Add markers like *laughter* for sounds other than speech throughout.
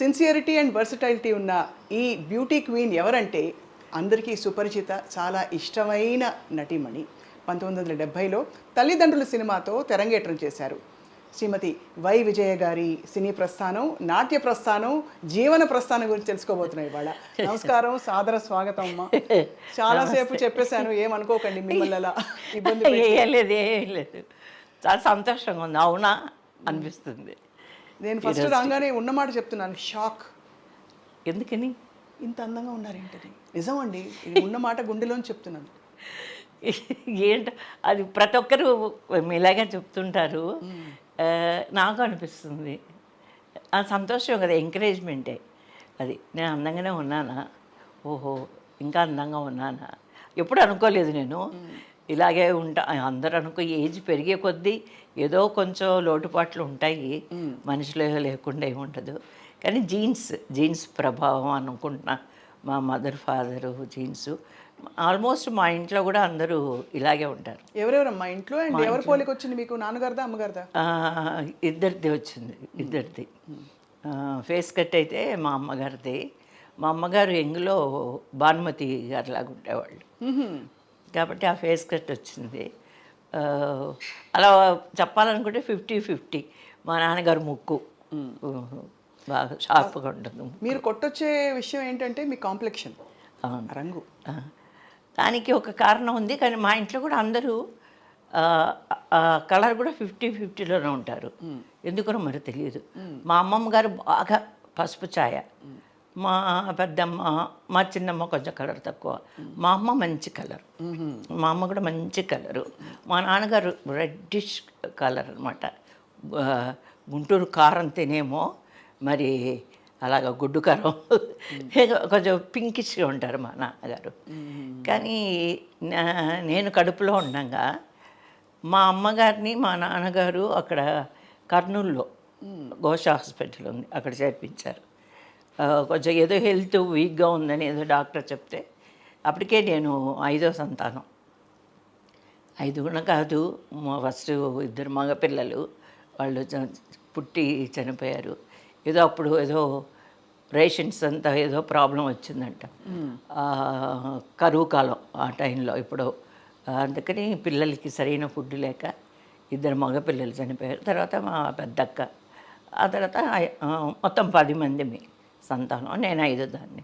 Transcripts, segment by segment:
Sincerity and versatility ఉన్న ఈ beauty queen ఎవరంటే అందరికీ సుపరిచిత చాలా ఇష్టమైన నటిమణి. పంతొమ్మిది వందల డెబ్భైలో తల్లిదండ్రుల సినిమాతో తెరంగేట్రం చేశారు. శ్రీమతి వై విజయ గారి సినీ ప్రస్థానం నాట్య ప్రస్థానం జీవన ప్రస్థానం గురించి తెలుసుకోబోతున్నాయి ఇవాళ. నమస్కారం సాదర స్వాగతం అమ్మా. చాలాసేపు చెప్పేశాను ఏమనుకోకండి మిమ్మల్ని అలా ఇబ్బంది పెట్టి. ఏం లేదు ఏం లేదు. చాలా సంతోషంగా ఉంది అవునా? అనిపిస్తుంది. నేను ఫస్ట్ రాగానే ఉన్నమాట చెప్తున్నాను. షాక్ ఎందుకని? ఇంత అందంగా ఉన్నారేంటది? నిజం అండి ఇది ఉన్నమాట గుండెలోని చెప్తున్నాను. ఏంటో అది ప్రతి ఒక్కరు ఇలాగే చెప్తుంటారు. ఆ, నాకు అనిపిస్తుంది. ఆ సంతోషం కదా ఎంకరేజ్మెంటే అది నేను అందంగానే ఉన్నానా? ఓహో ఇంకా అందంగా ఉన్నానా? ఎప్పుడు అనుకోలేదు నేను. ఇలాగే ఉంటా అందరూ అనుకో ఏజ్ పెరిగే కొద్దీ ఏదో కొంచెం లోటుపాట్లు ఉంటాయి. మనిషిలో లేకుండా ఏముండదు కానీ జీన్స్ జీన్స్ ప్రభావం అనుకుంటున్నా. మా మదర్ ఫాదరు జీన్స్. ఆల్మోస్ట్ మా ఇంట్లో కూడా అందరూ ఇలాగే ఉంటారు. ఎవరెవరమ్మా ఇంట్లో అండ్ ఎవరి పోలికి వచ్చింది మీకు? నాన్నగారిదా అమ్మగారిదా? ఇద్దరిది వచ్చింది. ఇద్దరిది. ఫేస్ కట్ అయితే మా అమ్మగారిది. మా అమ్మగారు ఎంగులో భానుమతి గారిలాగా ఉండేవాళ్ళు. మ్మ్హ్మ్. కాబట్టి ఆ ఫేస్ కట్ వచ్చింది. అలా చెప్పాలనుకుంటే ఫిఫ్టీ ఫిఫ్టీ మా నాన్నగారు ముక్కు. బాగా షార్ప్గా ఉంటుంది మీరు కొట్టొచ్చే విషయం ఏంటంటే మీ కాంప్లెక్షన్ రంగు. దానికి ఒక కారణం ఉంది కానీ మా ఇంట్లో కూడా అందరూ కలర్ కూడా ఫిఫ్టీ ఫిఫ్టీలోనే ఉంటారు. ఎందుకనో మరి తెలియదు. మా అమ్మమ్మ గారు బాగా పసుపు ఛాయ. మా పెద్దమ్మ మా చిన్నమ్మ కొంచెం కలర్ తక్కువ. మా అమ్మ మంచి కలర్ మా అమ్మ కూడా మంచి కలరు మా నాన్నగారు రెడ్డిష్ కలర్ అనమాట గుంటూరు కారం తినేమో మరి అలాగ గుడ్డు కారం. కొంచెం పింకిష్గా ఉంటారు మా నాన్నగారు. కానీ నేను కడుపులో ఉండగా మా అమ్మగారిని మా నాన్నగారు అక్కడ కర్నూలులో ఘోష హాస్పిటల్ ఉంది. అక్కడ చేర్పించారు. కొంచెం ఏదో హెల్త్ వీక్గా ఉందని ఏదో డాక్టర్ చెప్తే అప్పటికే నేను ఐదో సంతానం. ఐదుగుణ కాదు మా ఫస్ట్ ఇద్దరు మగపిల్లలు వాళ్ళు పుట్టి చనిపోయారు. ఏదో అప్పుడు ఏదో రేషన్స్ అంతా ఏదో ప్రాబ్లం వచ్చిందంట. కరువు కాలం ఆ టైంలో ఇప్పుడు. అందుకని పిల్లలకి సరైన ఫుడ్ లేక ఇద్దరు మగపిల్లలు చనిపోయారు. తర్వాత మా పెద్దక్క ఆ తర్వాత మొత్తం పది మంది మీ. సంతానం నేను ఐదో దాన్ని.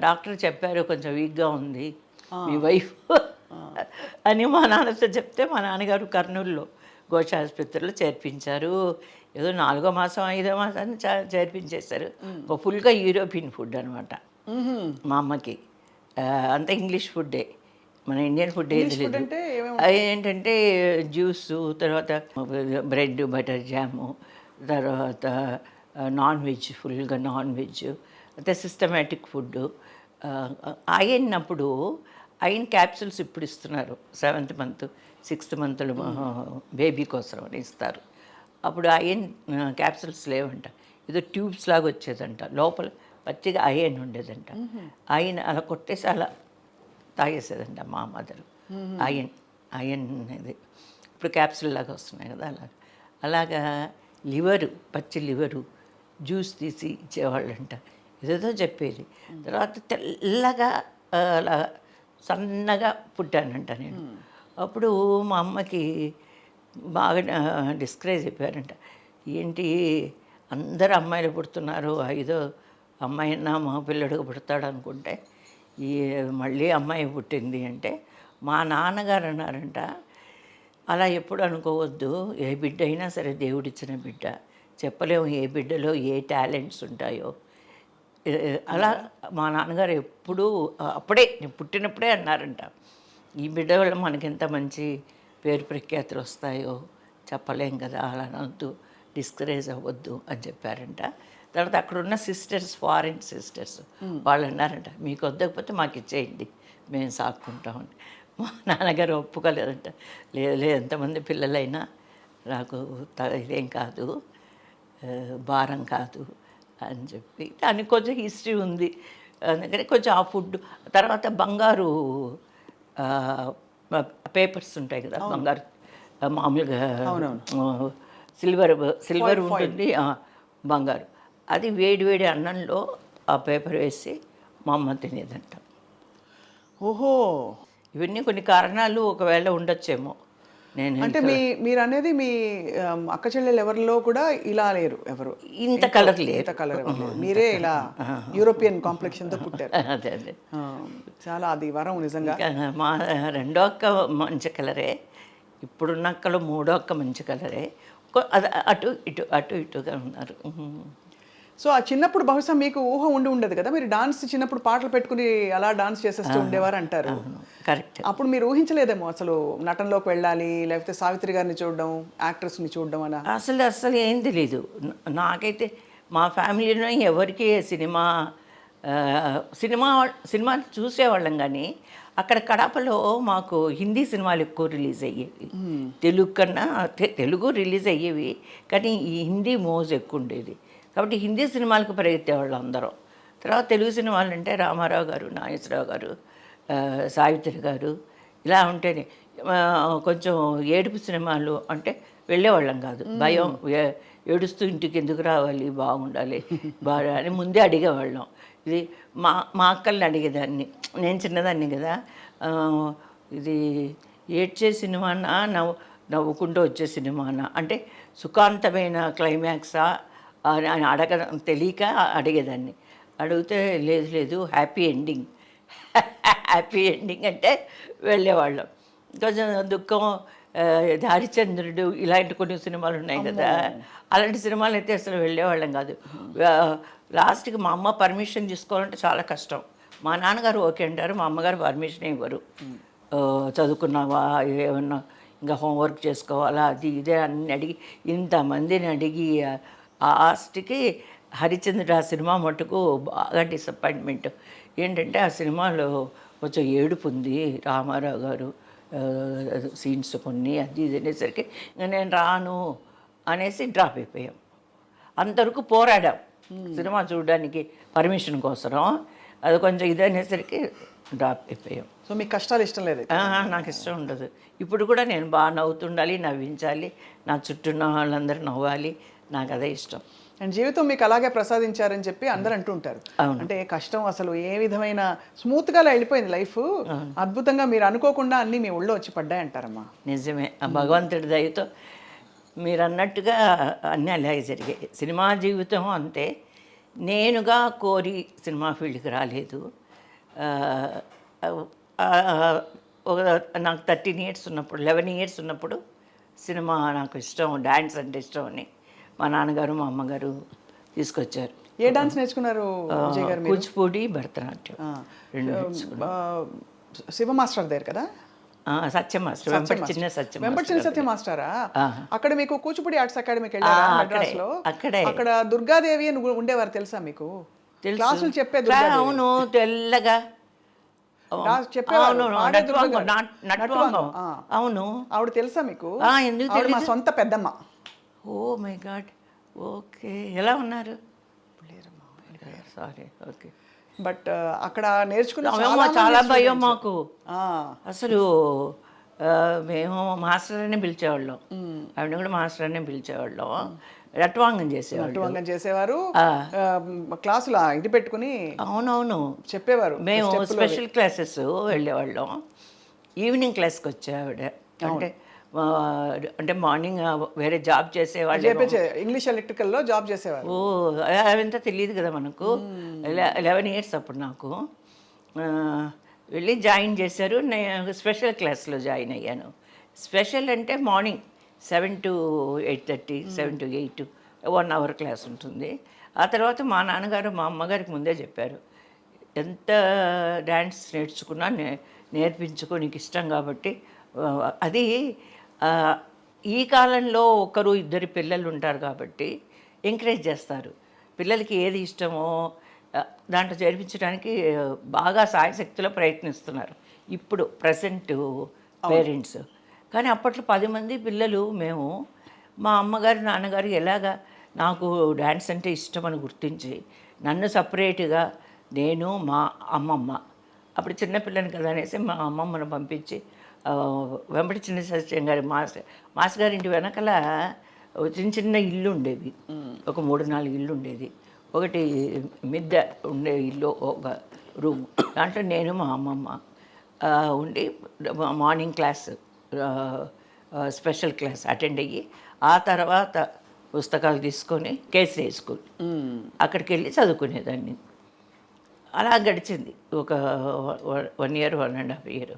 డాక్టర్ చెప్పారు కొంచెం వీక్గా ఉంది. మీ వైఫ్ అని మా నాన్నతో చెప్తే మా నాన్నగారు కర్నూలులో ఘోష ఆసుపత్రిలో చేర్పించారు. ఏదో నాలుగో మాసం ఐదో మాసాన్ని చేర్పించేశారు. ఒక ఫుల్గా యూరోపియన్ ఫుడ్ అనమాట. మా అమ్మకి. అంతా ఇంగ్లీష్ ఫుడ్డే. మన ఇండియన్ ఫుడ్ ఏది లేదు ఏంటంటే జ్యూసు తర్వాత బ్రెడ్ బటర్ జాము తర్వాత నాన్ వెజ్ ఫుల్గా నాన్ వెజ్ అయితే సిస్టమేటిక్ ఫుడ్ అయినప్పుడు అయిన క్యాప్సూల్స్ ఇప్పుడు ఇస్తున్నారు. సెవెంత్ మంత్ సిక్స్త్ మంత్లో బేబీ కోసం అని ఇస్తారు. అప్పుడు అయన్ క్యాప్సూల్స్ లేవంట. ఏదో ట్యూబ్స్ లాగా వచ్చేదంట. లోపల పచ్చిగా అయన్ ఉండేదంట. ఆయన అలా కొట్టేసి అలా తాగేసేదంట మా మదరు అయన్ అయన్ ఇది ఇప్పుడు క్యాప్సూల్ లాగా వస్తున్నాయి కదా అలాగా. అలాగా లివరు పచ్చి లివరు జ్యూస్ తీసి ఇచ్చేవాళ్ళంట. ఏదేదో చెప్పేది. తర్వాత తెల్లగా అలా సన్నగా పుట్టానంట నేను. అప్పుడు మా అమ్మకి బాగా డిస్కరేజ్ అయిపోయారంట ఏంటి అందరు అమ్మాయిలు పుడుతున్నారు. ఐదో అమ్మాయినా మా పిల్లడికి పుడతాడు అనుకుంటే ఈ మళ్ళీ అమ్మాయి పుట్టింది అంటే మా నాన్నగారు అన్నారంట. అలా ఎప్పుడు అనుకోవద్దు. ఏ బిడ్డ అయినా సరే దేవుడిచ్చిన బిడ్డ. చెప్పలేము ఏ బిడ్డలో ఏ టాలెంట్స్ ఉంటాయో. అలా మా నాన్నగారు ఎప్పుడూ అప్పుడే నేను పుట్టినప్పుడే అన్నారంట ఈ బిడ్డ వల్ల మనకి ఎంత మంచి పేరు ప్రఖ్యాతులు వస్తాయో చెప్పలేం కదా అలా అనొద్దు డిస్కరేజ్ అవ్వద్దు అని చెప్పారంట. తర్వాత అక్కడ ఉన్న సిస్టర్స్ ఫారిన్ సిస్టర్స్ వాళ్ళు అన్నారంట మీకు వద్దకపోతే మాకు ఇచ్చేయండి మేము సాక్కుంటామని మా నాన్నగారు ఒప్పుకోలేదంట లేదు లేదు ఎంతమంది పిల్లలైనా నాకు ఇదేం కాదు భారం కాదు అని చెప్పి. దానికి కొంచెం హిస్టరీ ఉంది. అందుకని కొంచెం ఆ ఫుడ్ తర్వాత బంగారు పేపర్స్ ఉంటాయి కదా బంగారు మామూలుగా సిల్వర్ సిల్వర్ ఉంటుంది బంగారు. అది వేడి వేడి అన్నంలో ఆ పేపర్ వేసి మా అమ్మ తినేదంట. ఓహో. ఇవన్నీ కొన్ని కారణాలు ఒకవేళ ఉండొచ్చేమో. అంటే మీ మీరు అనేది మీ అక్క చెల్లెలు ఎవరిలో కూడా ఇలా లేరు ఎవరు. ఇంత కలర్ లేదు ఇంత కలర్. మీరే ఇలా యూరోపియన్ కాంప్లెక్షన్తో పుట్టారు. *laughs* అదే అదే. చాలా అది వరం నిజంగా. మా రెండో అక్క మంచి కలరే ఇప్పుడున్న అక్కలు మూడో అక్క మంచి కలరే. అటు ఇటు అటు ఇటుగా ఉన్నారు. సో ఆ చిన్నప్పుడు బహుశా మీకు ఊహ ఉండి ఉండదు కదా? మీరు డాన్స్ చిన్నప్పుడు పాటలు పెట్టుకుని అలా డాన్స్ చేసేస్తూ ఉండేవారు అంటారు. కరెక్ట్. అప్పుడు మీరు ఊహించలేదేమో అసలు నటనలోకి వెళ్ళాలి లేకపోతే సావిత్రి గారిని చూడడం యాక్ట్రెస్ని చూడడం అలా? అసలు అసలు ఏం తెలీదు. నాకైతే మా ఫ్యామిలీలో ఎవరికి సినిమా సినిమా సినిమా చూసేవాళ్ళం కానీ అక్కడ కడపలో మాకు హిందీ సినిమాలు ఎక్కువ రిలీజ్ అయ్యేవి. తెలుగు కన్నా తెలుగు రిలీజ్ అయ్యేవి. కానీ ఈ హిందీ మోజ్ ఎక్కువ ఉండేది. కాబట్టి హిందీ సినిమాలకు పరిగెత్తేవాళ్ళు అందరం. తర్వాత తెలుగు సినిమాలు అంటే రామారావు గారు నాగేశ్వరరావు గారు సావిత్రి గారు ఇలా ఉంటేనే కొంచెం ఏడుపు సినిమాలు అంటే వెళ్ళేవాళ్ళం కాదు. భయం ఏడుస్తూ ఇంటికి ఎందుకు రావాలి బాగుండాలి బాగా అని ముందే అడిగేవాళ్ళం. ఇది మా మా అక్కల్ని అడిగేదాన్ని. నేను చిన్నదాన్ని కదా. ఇది ఏడ్చే సినిమానా నవ్వు నవ్వుకుంటూ వచ్చే సినిమానా? అంటే సుఖాంతమైన క్లైమాక్సా? అడగ తెలియక అడిగేదాన్ని. అడిగితే లేదు లేదు హ్యాపీ ఎండింగ్. హ్యాపీ ఎండింగ్ అంటే వెళ్ళేవాళ్ళం. కొంచెం దుఃఖం హరిచంద్రుడు ఇలాంటి కొన్ని సినిమాలు ఉన్నాయి కదా. అలాంటి సినిమాలు అయితే అసలు వెళ్ళేవాళ్ళం కాదు. లాస్ట్కి మా అమ్మ పర్మిషన్ తీసుకోవాలంటే చాలా కష్టం. మా నాన్నగారు ఓకే అంటారు మా అమ్మగారు పర్మిషన్ ఇవ్వరు. చదువుకున్నావా ఏమన్నా ఇంకా హోంవర్క్ చేసుకోవాలా అది ఇదే అన్ని అడిగి ఇంతమందిని అడిగి ఆ లాస్ట్కి హరిచంద్రుడు ఆ సినిమా మటుకు బాగా డిసప్పాయింట్మెంట్ ఏంటంటే ఆ సినిమాలో కొంచెం ఏడుపు ఉంది రామారావు గారు సీన్స్ కొన్ని అది ఇది అనేసరికి ఇంకా నేను రాను అనేసి డ్రాప్ అయిపోయాం. అంతవరకు పోరాడాం. సినిమా చూడడానికి పర్మిషన్ కోసం అది కొంచెం ఇది అనేసరికి డ్రాప్ అయిపోయాం. సో మీకు కష్టాలు ఇష్టం లేదు నాకు ఇష్టం ఉండదు. ఇప్పుడు కూడా నేను బాగా నవ్వుతుండాలి నవ్వించాలి నా చుట్టూ ఉన్న వాళ్ళందరూ నవ్వాలి నాకు అదే ఇష్టం. అండ్ జీవితం మీకు అలాగే ప్రసాదించారని చెప్పి అందరు అంటూ ఉంటారు. అవును. అంటే కష్టం అసలు ఏ విధమైన స్మూత్గా వెళ్ళిపోయింది లైఫ్. అద్భుతంగా మీరు అనుకోకుండా అన్ని మీ ఒళ్ళో వచ్చి పడ్డాయి అంటారమ్మా నిజమే భగవంతుడి దయతో మీరు అన్నట్టుగా అన్నీ అలాగే జరిగాయి. సినిమా జీవితం అంతే. నేనుగా కోరి సినిమా ఫీల్డ్కి రాలేదు. ఒక నాకు థర్టీన్ ఇయర్స్ ఉన్నప్పుడు లెవెన్ ఇయర్స్ ఉన్నప్పుడు సినిమా నాకు ఇష్టం డ్యాన్స్ అంటే ఇష్టం అని మా నాన్నగారు మా అమ్మగారు తీసుకొచ్చారు. ఏ డాన్స్ నేర్చుకున్నారు కూచిపూడి భరతనాట్యం. రెండు శివ మాస్టర్ దగ్గర కదా? ఆ, సత్యం మాస్టర్. వెంపటి చిన్న సత్యం వెంపటి చిన్న సత్య మాస్టరా? అక్కడ మీకు కూచిపూడి ఆర్ట్స్ అకాడమీకి వెళ్ళారా లో అక్కడే. అక్కడ దుర్గాదేవి అని ఉండేవారు తెలుసా మీకు? తెలుసు. క్లాసులు చెప్పే అవును తెల్లగా. అవును ఆవిడ తెలుసా మీకు? ఎందుకు మా సొంత పెద్దమ్మ. Oh my God okay. ఎలా ఉన్నారు? Sorry okay. బట్ అక్కడ నేర్చుకున్న చాలా భయం మాకు. అసలు మేము మాస్టర్ అనే పిలిచేవాళ్ళం ఆవిడ కూడా మాస్టర్ అనే పిలిచేవాళ్ళం. రట్వాంగం చేసేవారు. ఆ. ఆ, క్లాసులు ఇది పెట్టుకుని అవునవును. చెప్పేవారు. మేము స్పెషల్ క్లాసెస్ వెళ్ళేవాళ్ళం. ఈవినింగ్ క్లాస్కి వచ్చే ఆవిడ అంటే అంటే మార్నింగ్ వేరే జాబ్ చేసేవాళ్ళు ఇంగ్లీష్ ఎలక్ట్రికల్లో జాబ్ చేసేవారు ఓ అవంతా తెలియదు కదా మనకు. లెవెన్ ఇయర్స్ అప్పుడు నాకు. వెళ్ళి జాయిన్ చేశారు. నేను స్పెషల్ క్లాస్లో జాయిన్ అయ్యాను. స్పెషల్ అంటే morning seven to eight thirty seven to eight one hour class ఉంటుంది. ఆ తర్వాత మా నాన్నగారు మా అమ్మగారికి ముందే చెప్పారు. ఎంత డ్యాన్స్ నేర్చుకున్నా నే నేర్పించుకో నీకు ఇష్టం కాబట్టి అది ఈ కాలంలో ఒకరు ఇద్దరు పిల్లలు ఉంటారు కాబట్టి ఎంకరేజ్ చేస్తారు. పిల్లలకి ఏది ఇష్టమో దాంట్లో చేర్పించడానికి బాగా సాయశక్తిలో ప్రయత్నిస్తున్నారు. ఇప్పుడు ప్రజెంట్ పేరెంట్స్ కానీ అప్పట్లో పది మంది పిల్లలు మేము మా అమ్మగారు నాన్నగారు ఎలాగా నాకు డ్యాన్స్ అంటే ఇష్టం అని గుర్తించి నన్ను సపరేట్గా నేను మా అమ్మమ్మ. అప్పుడు చిన్నపిల్లని కదా అనేసి మా అమ్మమ్మను పంపించి వెంపటి చిన్న సత్యం గారి మాస్టర్ మాస్టర్ గారి ఇంటి వెనకాల ఒక చిన్న చిన్న ఇల్లు ఉండేవి ఒక మూడు నాలుగు ఇల్లు ఉండేది. ఒకటి మిద్దె ఉండే ఇల్లు ఒక రూమ్. దాంట్లో నేను మా అమ్మమ్మ ఉండి morning class special class attend అయ్యి ఆ తర్వాత పుస్తకాలు తీసుకొని కేసరి స్కూల్. అక్కడికి వెళ్ళి చదువుకునేదాన్ని. అలా గడిచింది. ఒక one year one and half year.